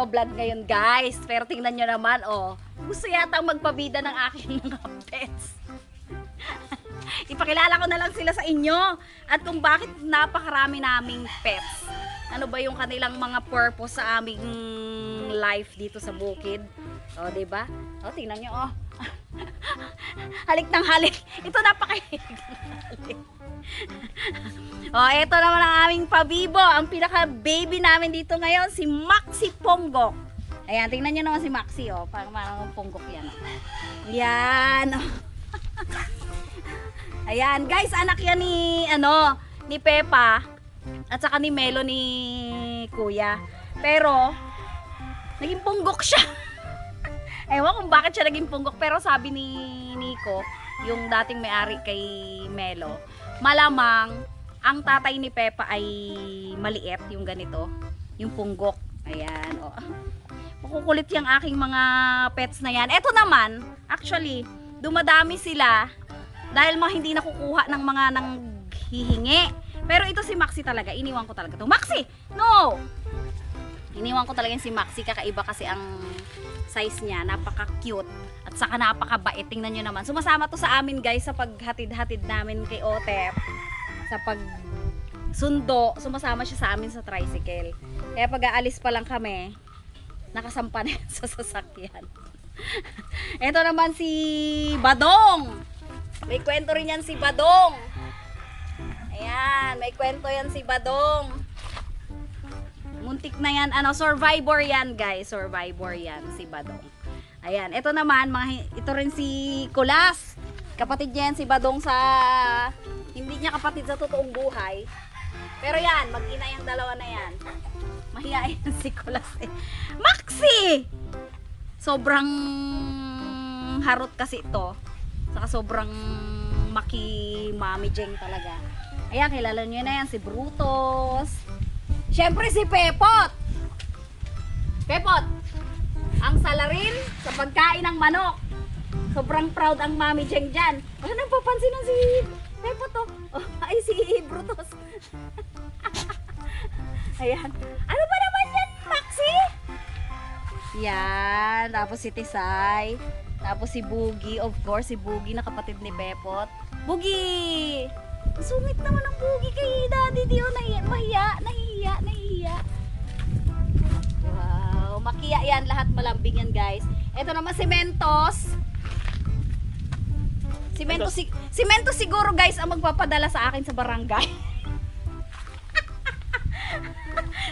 magbablog ngayon, guys. Pero tingnan nyo naman, oh. Gusto yata magpabida ng aking mga pets. Ipakilala ko na lang sila sa inyo. At kung bakit napakarami naming pets. Ano ba yung kanilang mga purpose sa aming life dito sa bukid. O, oh, diba? O, oh, tingnan nyo, oh. halik ng halik. Ito napakahilig halik. oh, ito naman ang aming pabibo. Ang pinaka-baby namin dito ngayon, si Maxi Ponggok. Ayan, tingnan nyo naman si Maxi, oh. Parang parang ponggok yan, oh. Yan, oh. Ayan, guys, anak yan ni, ano, ni Pepa. At saka ni Melo ni Kuya. Pero, naging punggok siya. Ewan kung bakit siya naging punggok. Pero sabi ni Nico, yung dating may-ari kay Melo, malamang ang tatay ni Pepa ay maliit, yung ganito, yung punggok. Ayan, o. Makukulit yung aking mga pets na yan. Eto naman, actually, dumadami sila dahil mga hindi nakukuha ng mga nang hihingi. Pero ito si Maxi talaga, iniwan ko talaga to. Maxi! No! Iniwan ko talaga si Maxi, kakaiba kasi ang size niya, napaka-cute at saka napakabait. Tingnan nyo naman. Sumasama to sa amin guys sa paghatid-hatid namin kay Otep. Sa pag sundo, sumasama siya sa amin sa tricycle. Kaya pag aalis pa lang kami, nakasampa na sa sasakyan. Ito naman si Badong. May kwento rin yan si Badong. Ayan, may kwento yan si Badong. Muntik na yan, ano, survivor yan guys, survivor yan si Badong. Ayan, ito naman, mga, ito rin si Kulas. Kapatid niya yan si Badong sa, hindi niya kapatid sa totoong buhay. Pero yan, mag-ina yung dalawa na yan. Mahihain si Kulas eh. Maxi! Sobrang harot kasi ito. Saka sobrang maki mami jeng talaga. Ayan, kilala nyo na yan, si Brutus. Siyempre si Pepot. Pepot, ang salarin sa pagkain ng manok. Sobrang proud ang mami jeng dyan. Ano nang papansin ng si Pepot to? Oh, ay, si Brutus. Ayan. Ano ba naman yan, Maxi? Yan. Tapos si Tisay. Tapos si Boogie. Of course, si Boogie na kapatid ni Pepot. Boogie! Sungit naman ang Boogie kay Daddy Dio. Nahiya, mahiya, Makiya yan. Lahat malambing yan, guys. Ito naman si Mentos. Si Mentos, si, si Mentos siguro, guys, ang magpapadala sa akin sa barangay.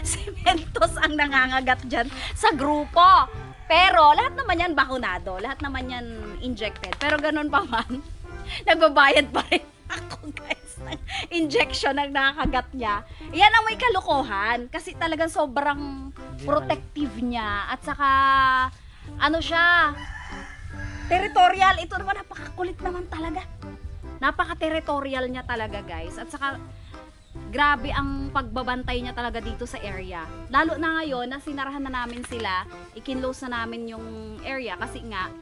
si Mentos ang nangangagat dyan sa grupo. Pero, lahat naman yan bakunado. Lahat naman yan injected. Pero ganun pa man, nagbabayad pa rin ako, guys, injection ng nakakagat niya. Yan ang may kalukuhan. Kasi talagang sobrang protective niya. At saka, ano siya, territorial. Ito naman, napakakulit naman talaga. Napaka-territorial niya talaga, guys. At saka, grabe ang pagbabantay niya talaga dito sa area. Lalo na ngayon na sinarahan na namin sila, ikinlose na namin yung area kasi nga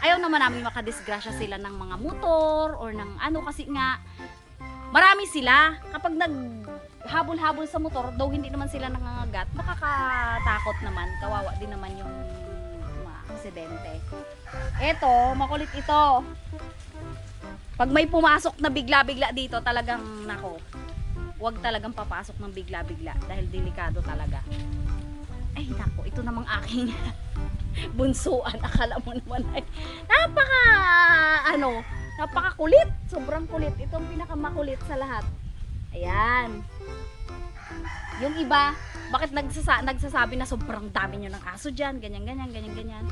ayaw naman namin makadisgrasya sila ng mga motor or ng ano kasi nga marami sila. Kapag naghabol-habol sa motor, though hindi naman sila nangangagat, makakatakot naman. Kawawa din naman yung mga aksidente. Eto, makulit ito. Pag may pumasok na bigla-bigla dito, talagang nako, huwag talagang papasok ng bigla-bigla dahil delikado talaga. Ay, nako, ito namang aking bunsuan. Akala mo naman ay napaka, ano, napaka kulit. Sobrang kulit. Ito ang pinakamakulit sa lahat. Ayan. Yung iba, bakit nagsasa nagsasabi na sobrang dami nyo ng aso dyan, ganyan, ganyan, ganyan, ganyan.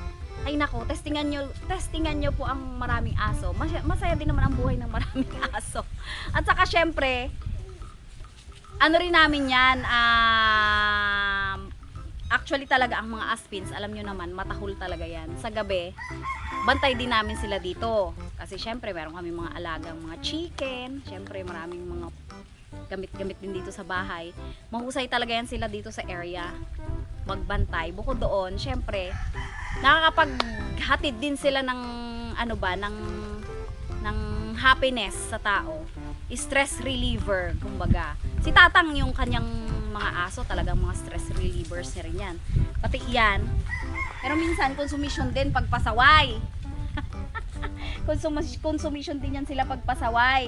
Ay nako, testingan nyo, testingan nyo po ang maraming aso. Masaya, masaya din naman ang buhay ng maraming aso. At saka syempre, ano rin namin yan, um, actually talaga ang mga aspins, alam nyo naman, matahol talaga yan. Sa gabi, bantay din namin sila dito. Kasi syempre, meron kami mga alagang mga chicken, syempre maraming mga gamit-gamit din dito sa bahay. Mahusay talaga yan sila dito sa area. Magbantay. Bukod doon, syempre, nakakapaghatid din sila ng, ano ba, ng, ng happiness sa tao. Stress reliever, kumbaga. Si Tatang yung kanyang mga aso, talagang mga stress relievers na rin yan. Pati yan. Pero minsan, consumption din pagpasaway. Consum- consumption din yan sila pagpasaway.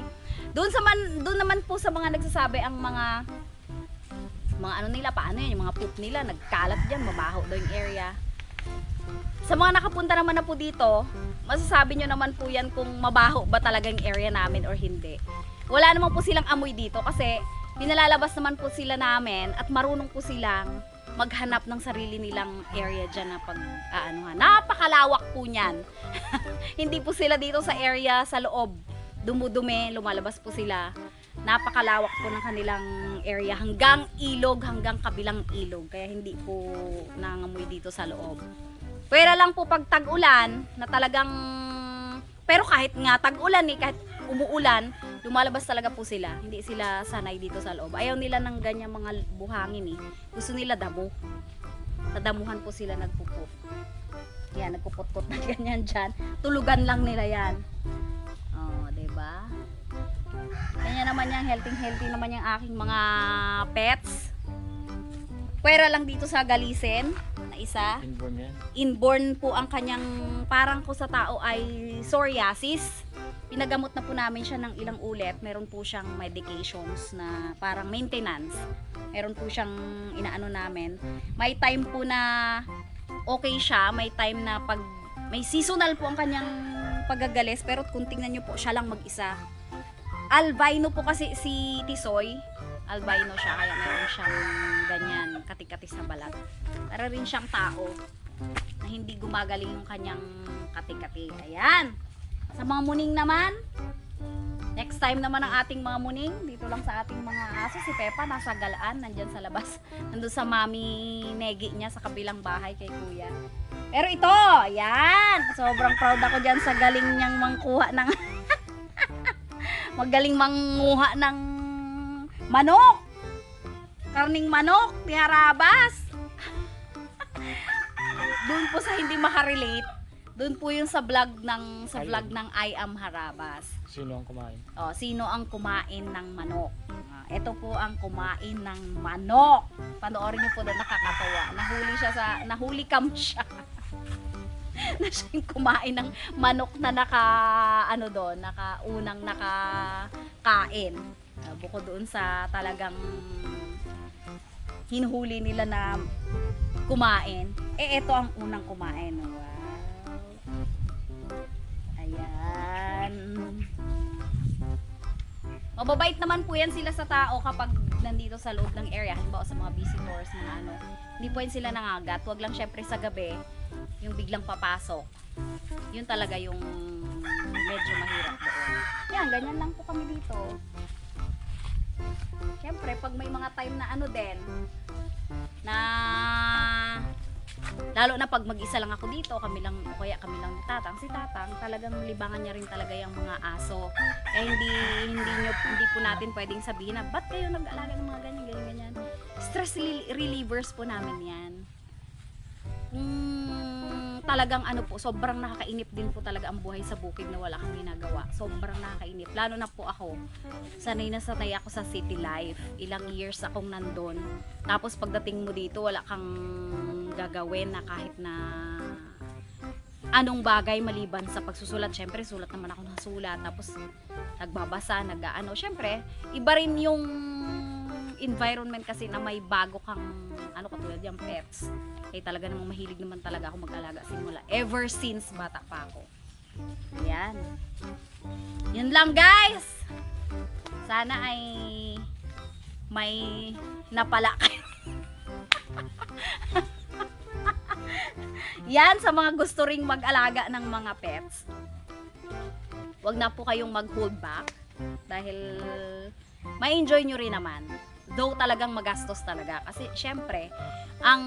Doon sa man, doon naman po sa mga nagsasabi ang mga mga ano nila, paano yan, yung mga poop nila, nagkalat dyan, mabaho daw yung area. Sa mga nakapunta naman na po dito, masasabi nyo naman po yan kung mabaho ba talaga yung area namin or hindi. Wala naman po silang amoy dito kasi pinalalabas naman po sila namin at marunong po silang maghanap ng sarili nilang area dyan na pag aanuhan. Napakalawak po niyan. hindi po sila dito sa area sa loob. Dumudumi, lumalabas po sila. Napakalawak po ng kanilang area hanggang ilog, hanggang kabilang ilog. Kaya hindi po nangamoy dito sa loob. Pwera lang po pag tag-ulan na talagang pero kahit nga tag-ulan eh, kahit umuulan, lumalabas talaga po sila. Hindi sila sanay dito sa loob. Ayaw nila ng ganyan mga buhangin eh. Gusto nila damo. Sa damuhan po sila nagpuput. Yan, nagpuput-put na ganyan dyan. Tulugan lang nila yan. Oh, ba? Ganyan naman yung healthy-healthy naman yung aking mga pets. Pwera lang dito sa Galisen na isa Inborn yan. inborn po ang kanyang parang ko sa tao ay psoriasis. Pinagamot na po namin siya ng ilang ulit. Meron po siyang medications na parang maintenance. Meron po siyang inaano namin. May time po na okay siya. May time na pag may seasonal po ang kanyang paggagalis pero kung tingnan niyo po siya lang mag-isa. Albino po kasi si Tisoy. Albino siya kaya meron siyang ganyan katikati sa balat. Para rin siyang tao na hindi gumagaling yung kanyang katikati. Ayan. Sa mga muning naman, next time naman ang ating mga muning, dito lang sa ating mga aso, si Pepa nasa galaan, nandyan sa labas. Nandun sa mami negi niya sa kabilang bahay kay kuya. Pero ito, ayan. Sobrang proud ako dyan sa galing niyang mangkuha ng magaling manguha ng manok. Karning manok, ni Harabas. Doon po sa hindi makarelate, doon po yung sa vlog ng sa vlog ng I am Harabas. Sino ang kumain? O, sino ang kumain ng manok? Ah, ito po ang kumain ng manok. Panoorin niyo po doon nakakatawa. Nahuli siya sa nahuli cam siya. na siya yung kumain ng manok na naka ano doon, naka unang nakakain. Ah, bukod doon sa talagang hinuhuli nila na kumain. Eh, ito ang unang kumain. Ayan. Mababait naman po yan sila sa tao kapag nandito sa loob ng area. Halimbawa sa mga visitors na ano. Hindi po yan sila nangagat. Huwag lang syempre sa gabi, yung biglang papasok. Yun talaga yung medyo mahirap doon. Yan, ganyan lang po kami dito. Syempre, pag may mga time na ano din, na lalo na pag mag-isa lang ako dito, kami lang, o kaya kami lang ni Tatang, si Tatang, talagang libangan niya rin talaga yung mga aso. Kaya hindi, hindi, nyo, hindi po natin pwedeng sabihin na, ba't kayo nag-alaga ng mga ganyan, ganyan, ganyan. Stress rel- relievers po namin yan. Mm, talagang ano po, sobrang nakakainip din po talaga ang buhay sa bukid na wala kang ginagawa. Sobrang nakakainip. Lalo na po ako, sanay na sanay ako sa city life. Ilang years akong nandun. Tapos pagdating mo dito, wala kang gagawin na kahit na anong bagay maliban sa pagsusulat. Siyempre, sulat naman ako ng sulat. Tapos, nagbabasa, nag-ano. Siyempre, iba rin yung environment kasi na may bago kang, ano katulad yung pets. Eh, talaga namang mahilig naman talaga ako mag-alaga simula. Ever since bata pa ako. Ayan. Yun lang, guys! Sana ay may napala. Yan sa mga gusto ring mag-alaga ng mga pets. Huwag na po kayong mag-hold back dahil ma-enjoy nyo rin naman. Though talagang magastos talaga. Kasi syempre, ang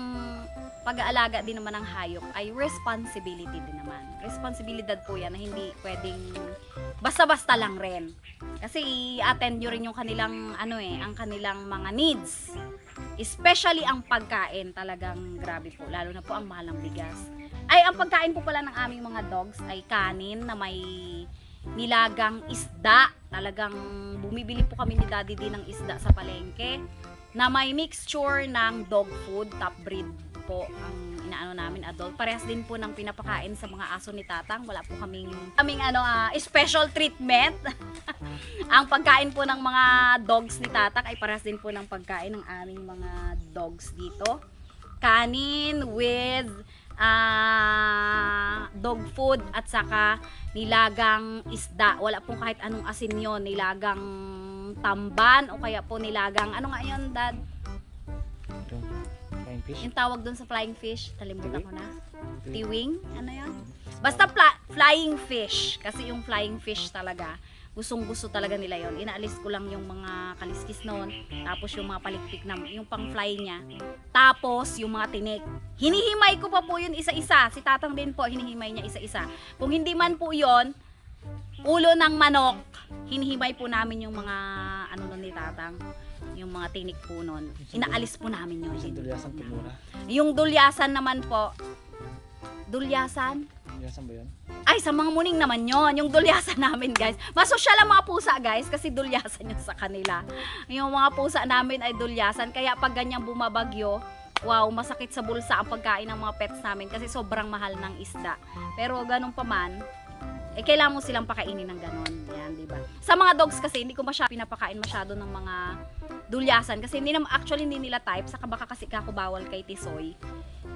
pag-aalaga din naman ng hayop ay responsibility din naman. Responsibilidad po yan na hindi pwedeng basta-basta lang rin. Kasi i-attend nyo rin yung kanilang ano eh, ang kanilang mga needs. Especially ang pagkain, talagang grabe po. Lalo na po ang mahal ng bigas. Ay, ang pagkain po pala ng aming mga dogs ay kanin na may nilagang isda. Talagang bumibili po kami ni Daddy din ng isda sa palengke. Na may mixture ng dog food, top breed po ang inaano namin adult. Parehas din po ng pinapakain sa mga aso ni Tatang. Wala po kaming kaming ano ah, special treatment. ang pagkain po ng mga dogs ni Tatang ay parehas din po ng pagkain ng aming mga dogs dito. Kanin with ah, dog food at saka nilagang isda. Wala pong kahit anong asin yon Nilagang tamban o kaya po nilagang, ano nga yun, dad? Yung flying fish. Yung tawag dun sa flying fish, kalimutan ko na. Tiwing? Ano yun? Basta flying fish. Kasi yung flying fish talaga, gustong gusto talaga nila yon Inaalis ko lang yung mga kaliskis noon. Tapos yung mga palikpik na, yung pang fly niya. Tapos yung mga tinik. Hinihimay ko pa po yun isa-isa. Si tatang din po, hinihimay niya isa-isa. Kung hindi man po yon ulo ng manok, hinihimay po namin yung mga ano nun ni tatang. Yung mga tinik po nun. Inaalis po namin yun. Sa dulyasan tumura. Yung dulyasan naman po, dulyasan? Dulyasan ba yun? Ay, sa mga muning naman yon Yung dulyasan namin, guys. Masosyal ang mga pusa, guys, kasi dulyasan yun sa kanila. Yung mga pusa namin ay dulyasan. Kaya pag ganyang bumabagyo, wow, masakit sa bulsa ang pagkain ng mga pets namin kasi sobrang mahal ng isda. Pero ganun pa man, eh kailangan mo silang pakainin ng ganon. Yan, di ba? Sa mga dogs kasi, hindi ko masyado pinapakain masyado ng mga dulyasan kasi hindi naman actually hindi nila type. Saka baka kasi kako bawal kay Tisoy.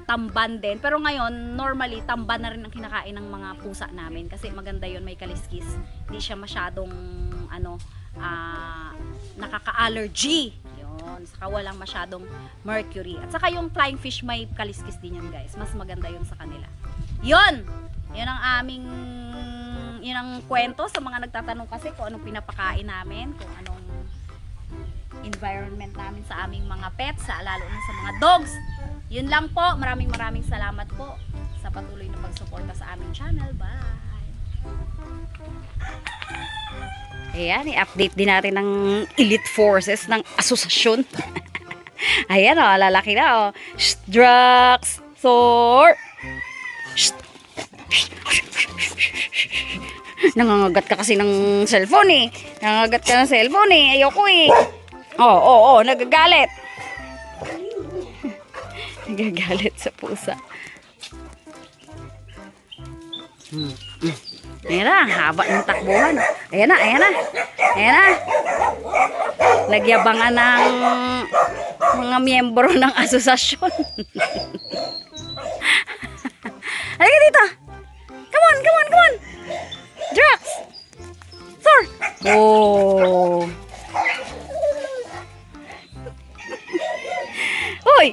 Tamban din. Pero ngayon normally tamban na rin ang kinakain ng mga pusa namin. Kasi maganda yon may kaliskis. Hindi siya masyadong ano ah, nakaka-allergy. Yun. Saka walang masyadong mercury. At saka yung flying fish may kaliskis din yan guys. Mas maganda yun sa kanila. Yun! Yun ang aming yun ang kwento sa mga nagtatanong kasi kung anong pinapakain namin kung anong environment namin sa aming mga pets, sa, lalo na sa mga dogs. Yun lang po. Maraming maraming salamat po sa patuloy na pagsuporta sa aming channel. Bye! Ayan, i-update din natin ng elite forces ng asosasyon. Ayan o, oh, lalaki na o. Oh. Shh, Drax! Sor! Shh! Nangangagat ka kasi ng cellphone eh. Nangangagat ka ng cellphone eh. Ayoko eh. Oo, oh, oo, oh, oh, nagagalit. nagagalit sa pusa. Hmm. hmm. Ayan na, haba ng takbuhan. Ayan na, ayan na. Ayan na. Nagyabangan ng mga miyembro ng asosasyon. Oh. Hoy!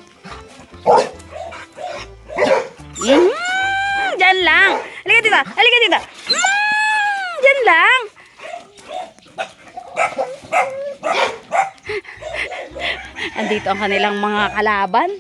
Mm, dyan lang. Halika dito. Halika dito. Mm, dyan lang. Andito ang kanilang mga kalaban.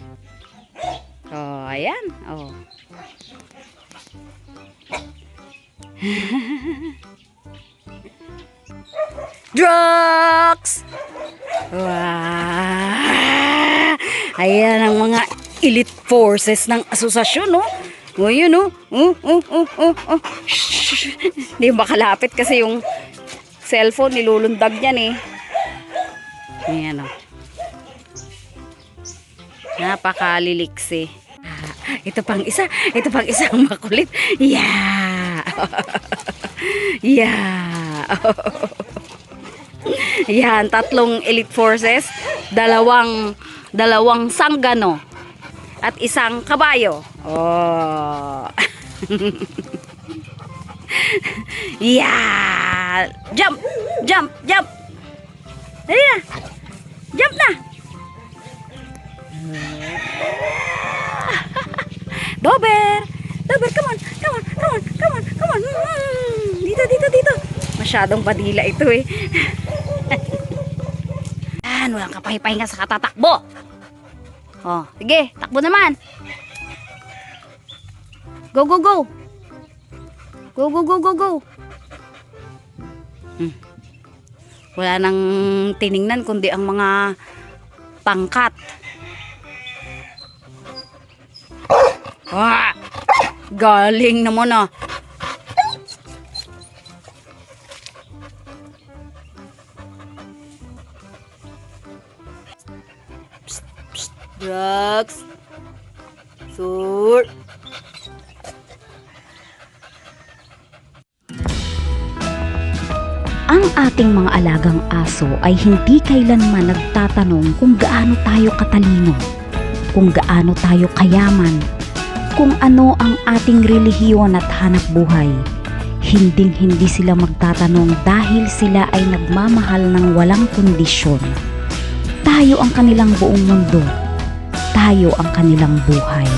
Ayan ang mga elite forces ng asosasyon, no? O, yun, no? Oh, oh, oh, oh, oh. Hindi makalapit kasi yung cellphone, nilulundag niyan, eh. Ayan, oh. Napakaliliksi. Ah, ito pang isa. Ito pang isang makulit. Yeah! yeah! Yan, tatlong elite forces, dalawang dalawang sanggano at isang kabayo. Oh. yeah! Jump! Jump! Jump! Dali na! Jump na! Dober! Dober, come on! Come on! Come on! Come on! Come on! Mm, Dito, dito, dito! Masyadong badila ito eh. Yan, walang kapahipahinga sa katatakbo. Oh, sige, takbo naman. Go, go, go. Go, go, go, go, go. Hmm. Wala nang tiningnan kundi ang mga pangkat. Ah, galing naman ah. Sur. Ang ating mga alagang aso ay hindi kailanman nagtatanong kung gaano tayo katalino, kung gaano tayo kayaman, kung ano ang ating relihiyon at hanap buhay. Hinding hindi sila magtatanong dahil sila ay nagmamahal ng walang kondisyon. Tayo ang kanilang buong mundo. Tayo ang kanilang buhay.